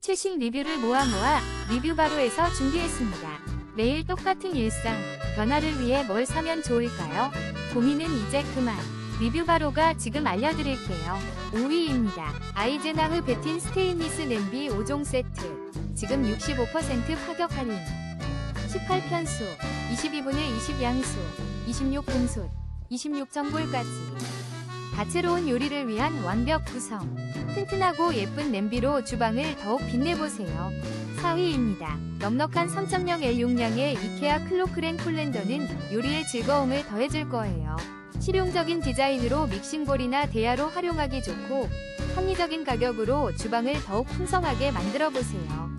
최신 리뷰를 모아 모아 리뷰 바로에서 준비했습니다. 매일 똑같은 일상, 변화를 위해 뭘 사면 좋을까요? 고민은 이제 그만. 리뷰 바로가 지금 알려드릴게요. 5위입니다. 아이젠하흐 베틴 스테인리스 냄비 5종 세트. 지금 65% 파격 할인. 18편수, 22분의 20 양수, 26분솥, 26정골까지. 다채로운 요리를 위한 완벽 구성. 튼튼하고 예쁜 냄비로 주방을 더욱 빛내보세요. 4위입니다. 넉넉한 3.0L 용량의 이케아 클로크렌 콜렌더는 요리의 즐거움을 더해줄 거예요. 실용적인 디자인으로 믹싱볼이나 대야로 활용하기 좋고 합리적인 가격으로 주방을 더욱 풍성하게 만들어보세요.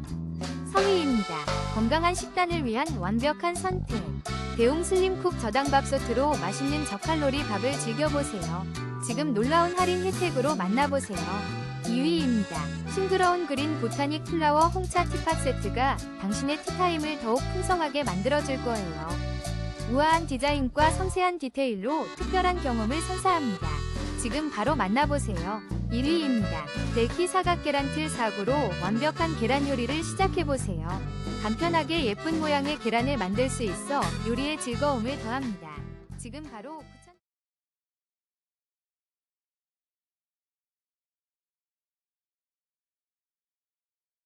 성의입니다. 건강한 식단을 위한 완벽한 선택. 대웅 슬림쿡 저당밥솥으로 맛있는 저칼로리 밥을 즐겨보세요. 지금 놀라운 할인 혜택으로 만나보세요. 2위입니다. 싱그러운 그린 보타닉 플라워 홍차 티팟 세트가 당신의 티타임을 더욱 풍성하게 만들어줄 거예요. 우아한 디자인과 섬세한 디테일로 특별한 경험을 선사합니다. 지금 바로 만나보세요. 1위입니다. 델키 사각 계란틀 4구로 완벽한 계란 요리를 시작해보세요. 간편하게 예쁜 모양의 계란을 만들 수 있어 요리의 즐거움을 더합니다. 지금 바로 9,000...